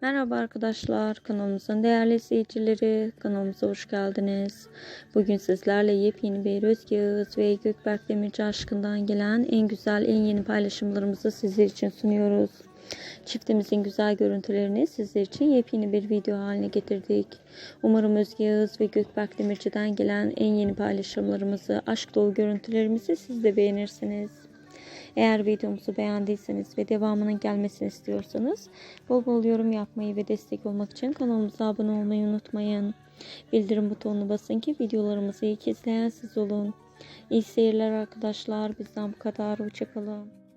Merhaba arkadaşlar, kanalımızın değerli izleyicileri, kanalımıza hoş geldiniz. Bugün sizlerle yepyeni bir Yağız ve Gökberk Demirci aşkından gelen en güzel, en yeni paylaşımlarımızı sizler için sunuyoruz. Çiftimizin güzel görüntülerini sizler için yepyeni bir video haline getirdik. Umarım Özge Yağız ve Gökberk Demirci'den gelen en yeni paylaşımlarımızı, aşk dolu görüntülerimizi siz de beğenirsiniz. Eğer videomuzu beğendiyseniz ve devamının gelmesini istiyorsanız bol bol yorum yapmayı ve destek olmak için kanalımıza abone olmayı unutmayın. Bildirim butonuna basın ki videolarımızı ilk izleyen siz olun. İyi seyirler arkadaşlar. Bizden bu kadar. Hoşçakalın.